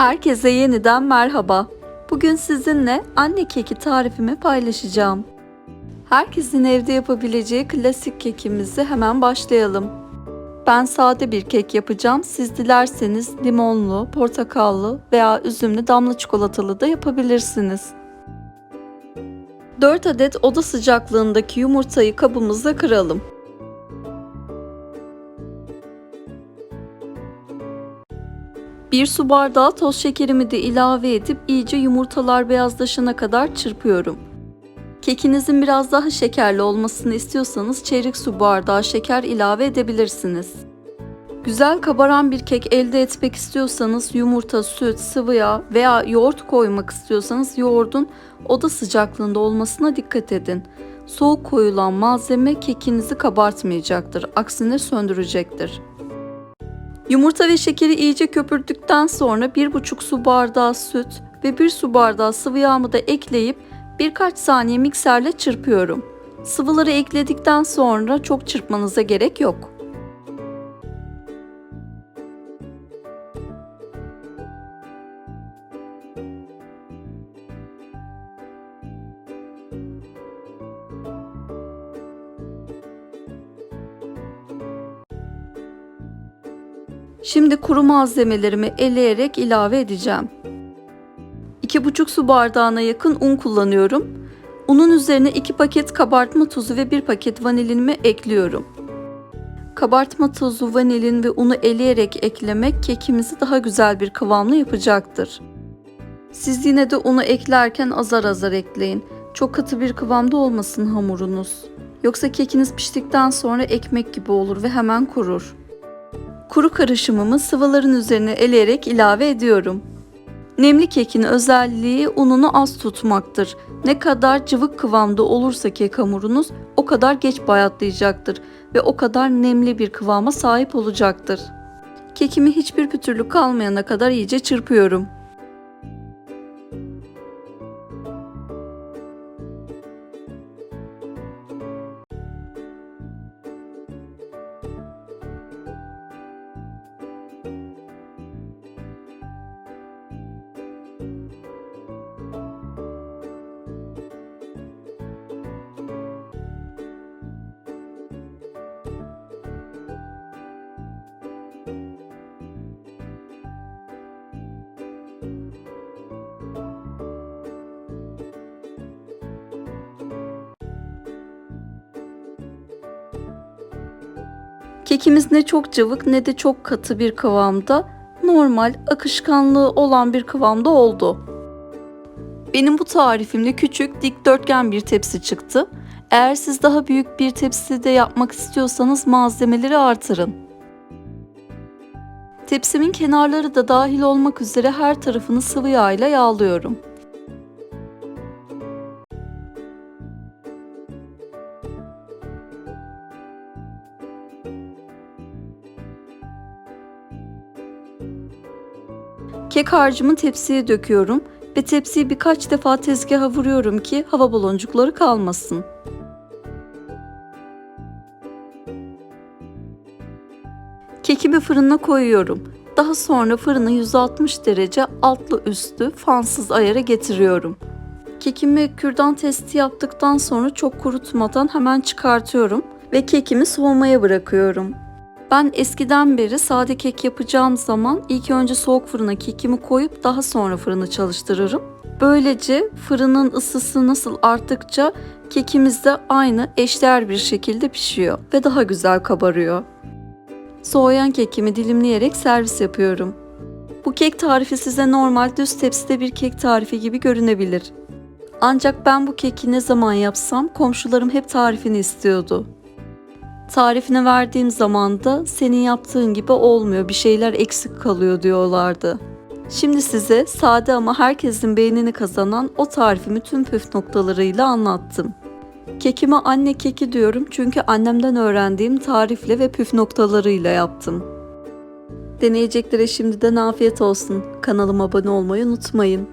Herkese yeniden merhaba. Bugün sizinle anne keki tarifimi paylaşacağım. Herkesin evde yapabileceği klasik kekimizi hemen başlayalım. Ben sade bir kek yapacağım. Siz dilerseniz limonlu, portakallı veya üzümlü damla çikolatalı da yapabilirsiniz. 4 adet oda sıcaklığındaki yumurtayı kabımıza kıralım. Bir su bardağı toz şekerimi de ilave edip iyice yumurtalar beyazlaşana kadar çırpıyorum. Kekinizin biraz daha şekerli olmasını istiyorsanız çeyrek su bardağı şeker ilave edebilirsiniz. Güzel kabaran bir kek elde etmek istiyorsanız yumurta, süt, sıvı yağ veya yoğurt koymak istiyorsanız yoğurdun oda sıcaklığında olmasına dikkat edin. Soğuk koyulan malzeme kekinizi kabartmayacaktır, aksine söndürecektir. Yumurta ve şekeri iyice köpürdükten sonra 1,5 su bardağı süt ve 1 su bardağı sıvı yağımı da ekleyip birkaç saniye mikserle çırpıyorum. Sıvıları ekledikten sonra çok çırpmanıza gerek yok. Şimdi kuru malzemelerimi eleyerek ilave edeceğim. 2,5 su bardağına yakın un kullanıyorum. Unun üzerine 2 paket kabartma tozu ve 1 paket vanilinimi ekliyorum. Kabartma tozu, vanilin ve unu eleyerek eklemek kekimizi daha güzel bir kıvamlı yapacaktır. Siz yine de unu eklerken azar azar ekleyin. Çok katı bir kıvamda olmasın hamurunuz. Yoksa kekiniz piştikten sonra ekmek gibi olur ve hemen kurur. Kuru karışımımı sıvıların üzerine eleyerek ilave ediyorum. Nemli kekin özelliği ununu az tutmaktır. Ne kadar cıvık kıvamda olursa kek hamurunuz o kadar geç bayatlayacaktır ve o kadar nemli bir kıvama sahip olacaktır. Kekimi hiçbir pütürlük kalmayana kadar iyice çırpıyorum. Kekimiz ne çok cıvık ne de çok katı bir kıvamda, normal akışkanlığı olan bir kıvamda oldu. Benim bu tarifimde küçük dikdörtgen bir tepsi çıktı. Eğer siz daha büyük bir tepside yapmak istiyorsanız malzemeleri artırın. Tepsimin kenarları da dahil olmak üzere her tarafını sıvı yağ ile yağlıyorum. Kek harcımı tepsiye döküyorum ve tepsiyi birkaç defa tezgaha vuruyorum ki hava baloncukları kalmasın. Kekimi fırına koyuyorum. Daha sonra fırını 160 derece altlı üstü fansız ayara getiriyorum. Kekimi kürdan testi yaptıktan sonra çok kurutmadan hemen çıkartıyorum ve kekimi soğumaya bırakıyorum. Ben eskiden beri sade kek yapacağım zaman ilk önce soğuk fırına kekimi koyup daha sonra fırını çalıştırırım. Böylece fırının ısısı nasıl arttıkça kekimiz de aynı eşdeğer bir şekilde pişiyor ve daha güzel kabarıyor. Soğuyan kekimi dilimleyerek servis yapıyorum. Bu kek tarifi size normal düz tepside bir kek tarifi gibi görünebilir. Ancak ben bu keki ne zaman yapsam komşularım hep tarifini istiyordu. Tarifini verdiğim zaman da senin yaptığın gibi olmuyor, bir şeyler eksik kalıyor diyorlardı. Şimdi size sade ama herkesin beğenini kazanan o tarifimi tüm püf noktalarıyla anlattım. Kekime anne keki diyorum çünkü annemden öğrendiğim tarifle ve püf noktalarıyla yaptım. Deneyeceklere şimdiden afiyet olsun. Kanalıma abone olmayı unutmayın.